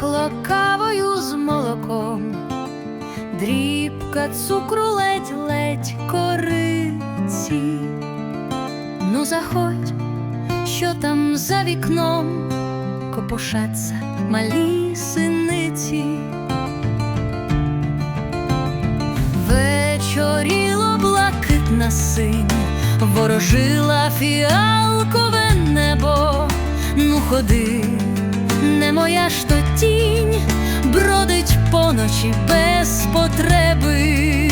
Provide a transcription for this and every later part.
пахло кавою з молоком, дрібка цукру ледь ледь кориці. Ну, заходь, що там за вікном копошаться малі синиці. Вечоріло блакитна синь, ворожила фіалкове небо, ну ходи моя ж то тінь, бродить поночі без потреби.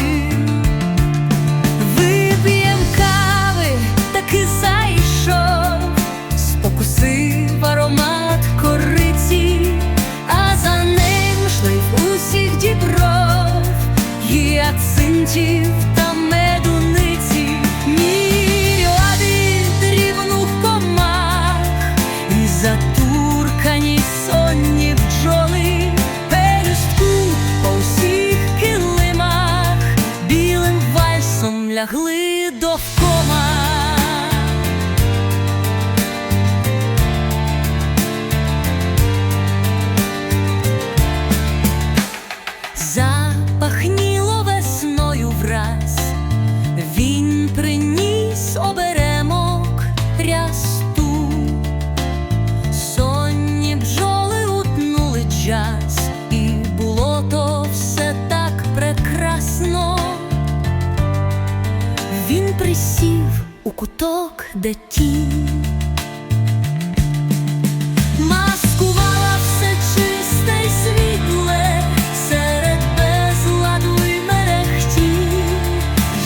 Вип'єм кави, таки зайшов, спокусив аромат кориці, а за ним шлейф усіх дібров, гіацинтів лягли. Запахніло весною враз, він приніс оберемок рясту, сонні бджоли утнули час, і було то все так прекрасно. Він присів у куток, де тінь Маскувала все чисте й світле серед безладу й мерехтінь.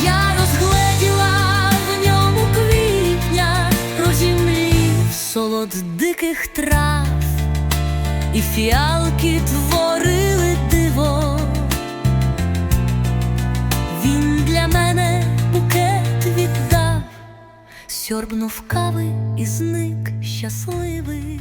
Я розгледіла в ньому квітня, розімлів солод диких трав, і фіалки творили сьорбнув кави і зник щасливий.